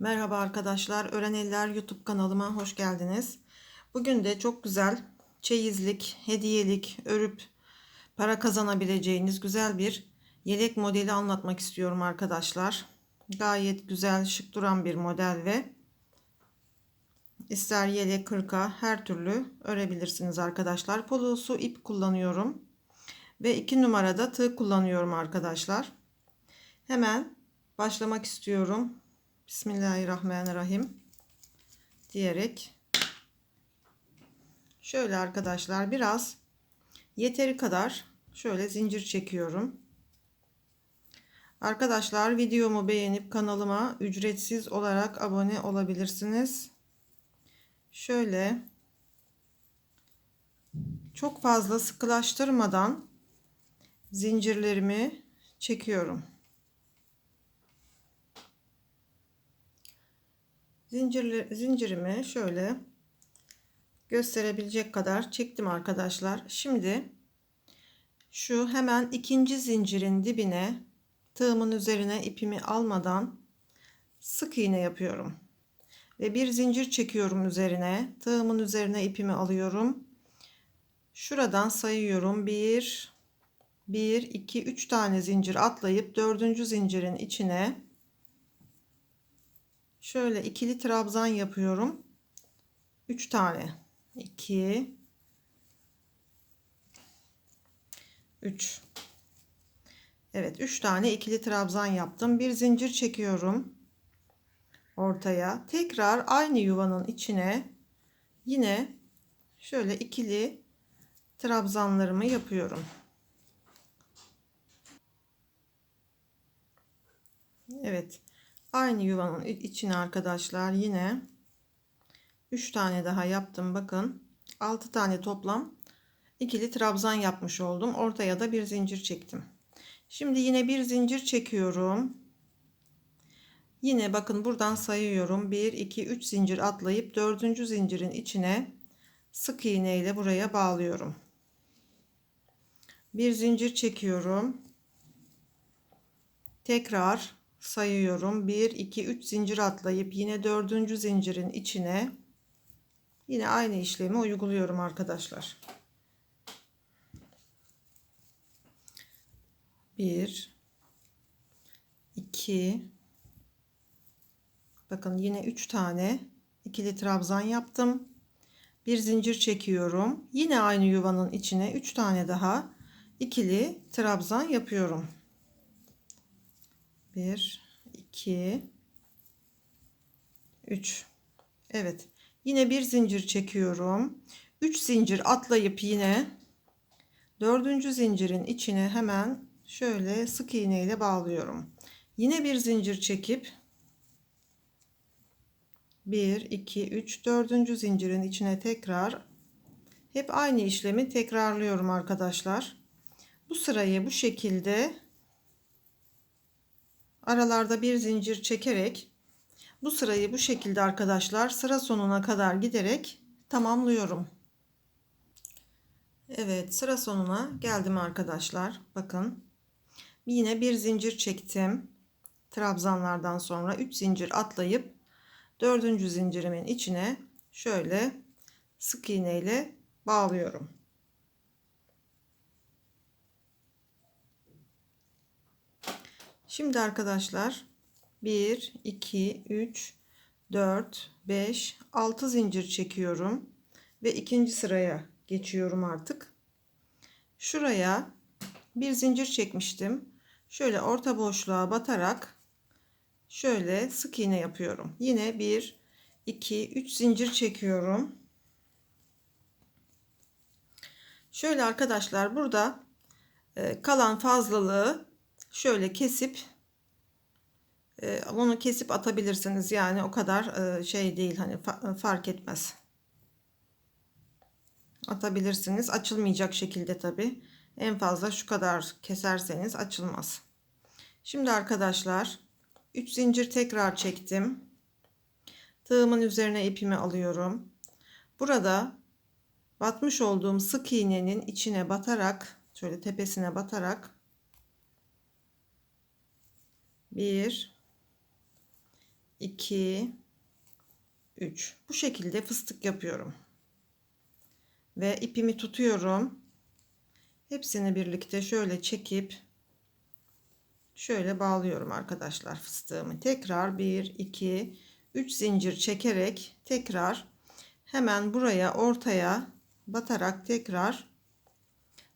Merhaba arkadaşlar, Ören Eller YouTube kanalıma hoş geldiniz. Bugün de çok güzel çeyizlik, hediyelik, örüp para kazanabileceğiniz güzel bir yelek modeli anlatmak istiyorum arkadaşlar. Gayet güzel, şık duran bir model ve ister yelek, kırka her türlü örebilirsiniz arkadaşlar. Polosu ip kullanıyorum ve 2 numarada tığ kullanıyorum arkadaşlar. Hemen başlamak istiyorum. Bismillahirrahmanirrahim diyerek şöyle arkadaşlar biraz yeteri kadar şöyle zincir çekiyorum. Arkadaşlar videomu beğenip kanalıma ücretsiz olarak abone olabilirsiniz. Şöyle çok fazla sıkılaştırmadan zincirlerimi çekiyorum. Zincirli, zincirimi şöyle gösterebilecek kadar çektim arkadaşlar. Şimdi şu hemen ikinci zincirin dibine tığımın üzerine ipimi almadan sık iğne yapıyorum. Ve bir zincir çekiyorum üzerine. Tığımın üzerine ipimi alıyorum. Şuradan sayıyorum. 1 1 2 3 tane zincir atlayıp dördüncü zincirin içine şöyle ikili trabzan yapıyorum. 3 tane. 2 3 Evet 3 tane ikili trabzan yaptım. Bir zincir çekiyorum. Ortaya. Tekrar aynı yuvanın içine yine şöyle ikili trabzanlarımı yapıyorum. Evet. Aynı yuvanın içine arkadaşlar yine 3 tane daha yaptım. Bakın 6 tane toplam ikili trabzan yapmış oldum. Ortaya da bir zincir çektim. Şimdi yine bir zincir çekiyorum. Yine bakın buradan sayıyorum. 1 2 3 zincir atlayıp 4. zincirin içine sık iğne ile buraya bağlıyorum. Bir zincir çekiyorum. Tekrar sayıyorum. 1 2 3 zincir atlayıp yine dördüncü zincirin içine yine aynı işlemi uyguluyorum arkadaşlar. 1 2 Bakın yine 3 tane ikili trabzan yaptım. Bir zincir çekiyorum. Yine aynı yuvanın içine 3 tane daha ikili trabzan yapıyorum. 1 2 3 Evet yine bir zincir çekiyorum. 3 zincir atlayıp yine dördüncü zincirin içine hemen şöyle sık iğne ile bağlıyorum. Yine bir zincir çekip 1 2 3 dördüncü zincirin içine tekrar hep aynı işlemi tekrarlıyorum arkadaşlar. Bu sırayı bu şekilde aralarda bir zincir çekerek bu sırayı bu şekilde arkadaşlar sıra sonuna kadar giderek tamamlıyorum. Evet sıra sonuna geldim arkadaşlar. Bakın yine bir zincir çektim. Trabzanlardan sonra 3 zincir atlayıp 4. zincirimin içine şöyle sık iğne ile bağlıyorum. Şimdi arkadaşlar 1 2 3 4 5 6 zincir çekiyorum ve ikinci sıraya geçiyorum artık. Şuraya bir zincir çekmiştim. Şöyle orta boşluğa batarak şöyle sık iğne yapıyorum. Yine 1 2 3 zincir çekiyorum. Şöyle arkadaşlar burada e, kalan fazlalığı şöyle kesip e, onu kesip atabilirsiniz. Yani o kadar e, şey değil hani fark etmez. Atabilirsiniz. Açılmayacak şekilde tabi. En fazla şu kadar keserseniz açılmaz. Şimdi arkadaşlar 3 zincir tekrar çektim. Tığımın üzerine ipimi alıyorum. Burada batmış olduğum sık iğnenin içine batarak şöyle tepesine batarak 1 2 3 bu şekilde fıstık yapıyorum. Ve ipimi tutuyorum. Hepsini birlikte şöyle çekip şöyle bağlıyorum arkadaşlar fıstığımı. Tekrar 1 2 3 zincir çekerek tekrar hemen buraya ortaya batarak tekrar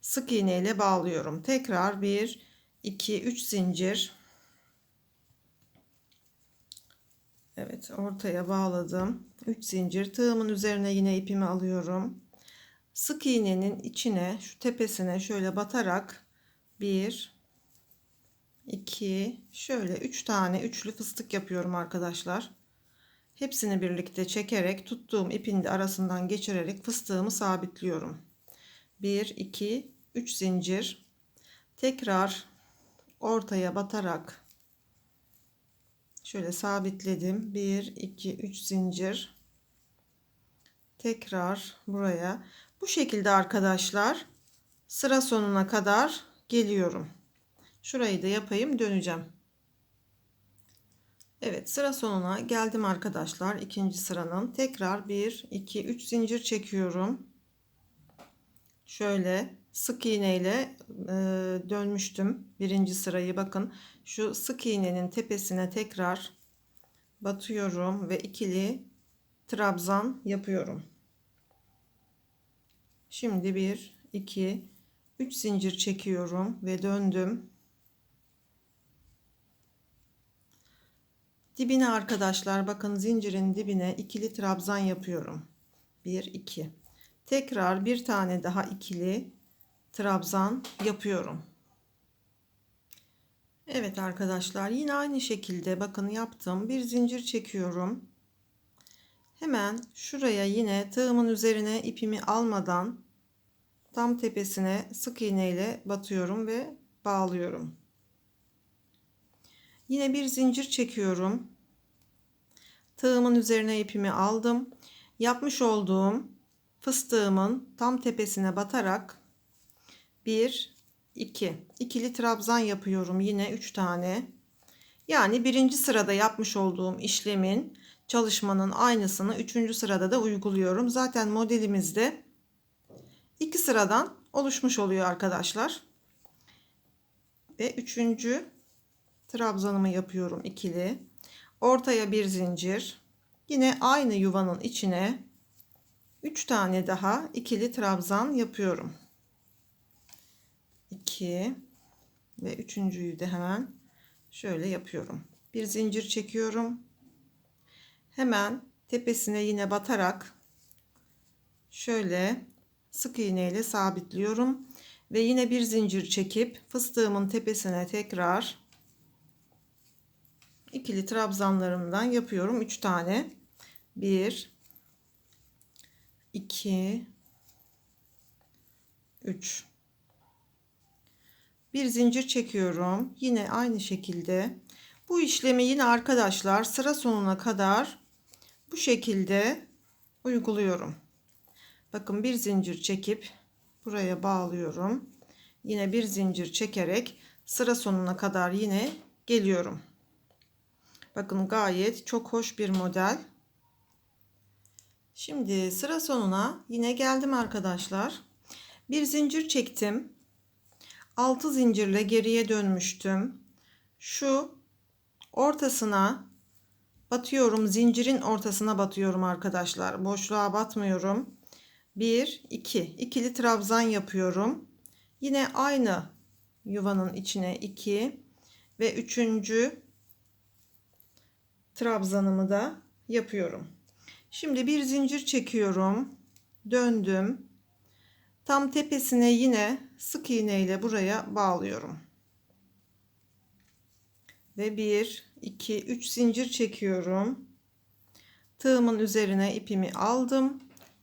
sık iğne ile bağlıyorum. Tekrar 1 2 3 zincir Evet ortaya bağladım. 3 zincir. Tığımın üzerine yine ipimi alıyorum. Sık iğnenin içine şu tepesine şöyle batarak 1 2 şöyle 3 tane üçlü fıstık yapıyorum arkadaşlar. Hepsini birlikte çekerek tuttuğum ipin de arasından geçirerek fıstığımı sabitliyorum. 1 2 3 zincir. Tekrar ortaya batarak şöyle sabitledim. 1 2 3 zincir. Tekrar buraya. Bu şekilde arkadaşlar sıra sonuna kadar geliyorum. Şurayı da yapayım döneceğim. Evet sıra sonuna geldim arkadaşlar ikinci sıranın. Tekrar 1 2 3 zincir çekiyorum. Şöyle sık iğne ile e, dönmüştüm birinci sırayı. Bakın şu sık iğnenin tepesine tekrar batıyorum ve ikili trabzan yapıyorum. Şimdi 1 2 3 zincir çekiyorum ve döndüm. Dibine arkadaşlar bakın zincirin dibine ikili trabzan yapıyorum. 1 2 tekrar bir tane daha ikili trabzan yapıyorum. Evet arkadaşlar yine aynı şekilde bakın yaptım. Bir zincir çekiyorum. Hemen şuraya yine tığımın üzerine ipimi almadan tam tepesine sık iğne ile batıyorum ve bağlıyorum. Yine bir zincir çekiyorum. Tığımın üzerine ipimi aldım. Yapmış olduğum fıstığımın tam tepesine batarak 1 2 ikili trabzan yapıyorum yine 3 tane. Yani birinci sırada yapmış olduğum işlemin çalışmanın aynısını üçüncü sırada da uyguluyorum. Zaten modelimizde iki sıradan oluşmuş oluyor arkadaşlar. Ve üçüncü trabzanımı yapıyorum ikili. Ortaya bir zincir. Yine aynı yuvanın içine 3 tane daha ikili trabzan yapıyorum 2 ve üçüncüyü de hemen şöyle yapıyorum. Bir zincir çekiyorum. Hemen tepesine yine batarak şöyle sık iğne ile sabitliyorum ve yine bir zincir çekip fıstığımın tepesine tekrar ikili trabzanlarımdan yapıyorum 3 tane 1 2 3 bir zincir çekiyorum. Yine aynı şekilde. Bu işlemi yine arkadaşlar sıra sonuna kadar bu şekilde uyguluyorum. Bakın bir zincir çekip buraya bağlıyorum. Yine bir zincir çekerek sıra sonuna kadar yine geliyorum. Bakın gayet çok hoş bir model. Şimdi sıra sonuna yine geldim arkadaşlar. Bir zincir çektim 6 zincirle geriye dönmüştüm. Şu ortasına batıyorum. Zincirin ortasına batıyorum arkadaşlar. Boşluğa batmıyorum. 1 2 ikili trabzan yapıyorum. Yine aynı yuvanın içine 2 ve üçüncü trabzanımı da yapıyorum. Şimdi bir zincir çekiyorum. Döndüm. Tam tepesine yine sık iğne ile buraya bağlıyorum. Ve 1 2 3 zincir çekiyorum. Tığımın üzerine ipimi aldım.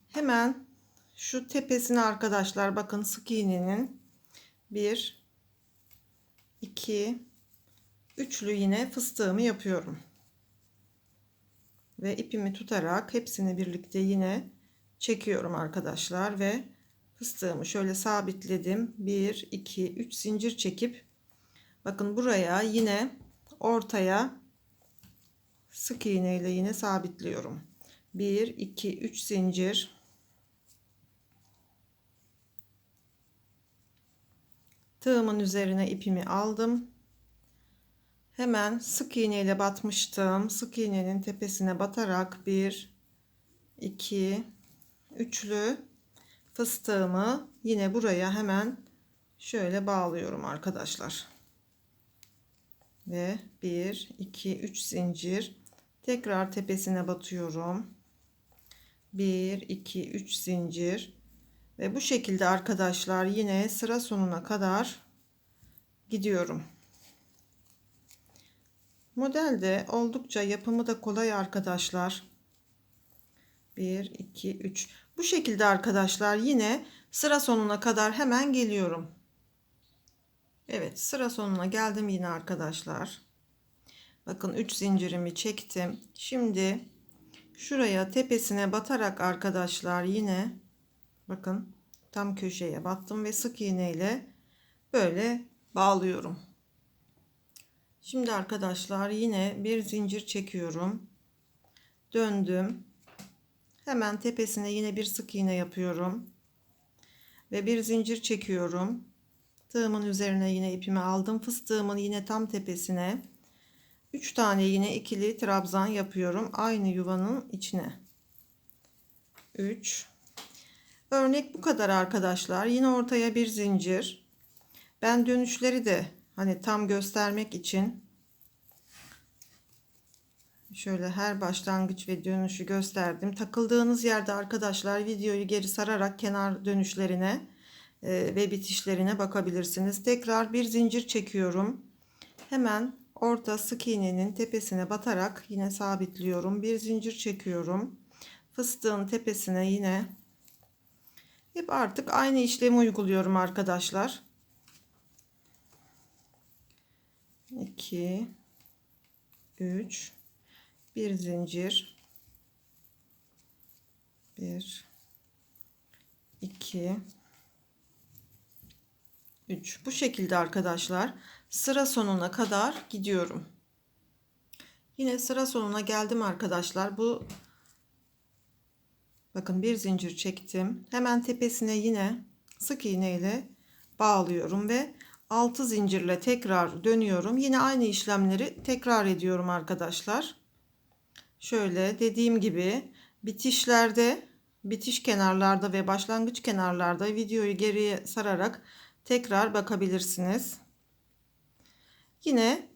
Hemen şu tepesine arkadaşlar bakın sık iğnenin 1 2 üçlü yine fıstığımı yapıyorum. Ve ipimi tutarak hepsini birlikte yine çekiyorum arkadaşlar ve fıstığımı şöyle sabitledim 1 2 3 zincir çekip bakın buraya yine ortaya sık iğne ile yine sabitliyorum. 1 2 3 zincir tığımın üzerine ipimi aldım. Hemen sık iğne ile batmıştım. Sık iğnenin tepesine batarak 1 2 üçlü fıstığımı yine buraya hemen şöyle bağlıyorum arkadaşlar. Ve 1 2 3 zincir tekrar tepesine batıyorum. 1 2 3 zincir ve bu şekilde arkadaşlar yine sıra sonuna kadar gidiyorum. Modelde oldukça yapımı da kolay arkadaşlar. 1 2 3 bu şekilde arkadaşlar yine sıra sonuna kadar hemen geliyorum. Evet sıra sonuna geldim yine arkadaşlar. Bakın 3 zincirimi çektim. Şimdi şuraya tepesine batarak arkadaşlar yine bakın tam köşeye battım ve sık iğne ile böyle bağlıyorum. Şimdi arkadaşlar yine bir zincir çekiyorum. Döndüm. Hemen tepesine yine bir sık iğne yapıyorum. Ve bir zincir çekiyorum. Tığımın üzerine yine ipimi aldım. Fıstığımın yine tam tepesine 3 tane yine ikili trabzan yapıyorum. Aynı yuvanın içine. 3 Örnek bu kadar arkadaşlar. Yine ortaya bir zincir. Ben dönüşleri de hani tam göstermek için şöyle her başlangıç ve dönüşü gösterdim. Takıldığınız yerde arkadaşlar videoyu geri sararak kenar dönüşlerine e, ve bitişlerine bakabilirsiniz. Tekrar bir zincir çekiyorum. Hemen orta sık iğnenin tepesine batarak yine sabitliyorum. Bir zincir çekiyorum. Fıstığın tepesine yine hep artık aynı işlemi uyguluyorum arkadaşlar. 2 3 bir zincir 1 2 3 bu şekilde arkadaşlar sıra sonuna kadar gidiyorum. Yine sıra sonuna geldim arkadaşlar. Bu bakın bir zincir çektim. Hemen tepesine yine sık iğne ile bağlıyorum ve 6 zincirle tekrar dönüyorum. Yine aynı işlemleri tekrar ediyorum arkadaşlar. Şöyle dediğim gibi bitişlerde, bitiş kenarlarda ve başlangıç kenarlarda videoyu geriye sararak tekrar bakabilirsiniz. Yine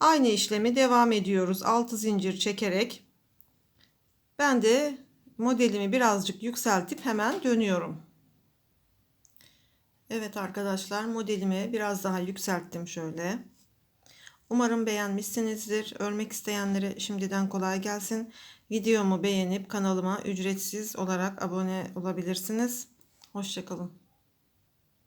aynı işlemi devam ediyoruz. 6 zincir çekerek. Ben de modelimi birazcık yükseltip hemen dönüyorum. Evet arkadaşlar modelimi biraz daha yükselttim şöyle. Umarım beğenmişsinizdir. Örmek isteyenlere şimdiden kolay gelsin. Videomu beğenip kanalıma ücretsiz olarak abone olabilirsiniz. Hoşçakalın.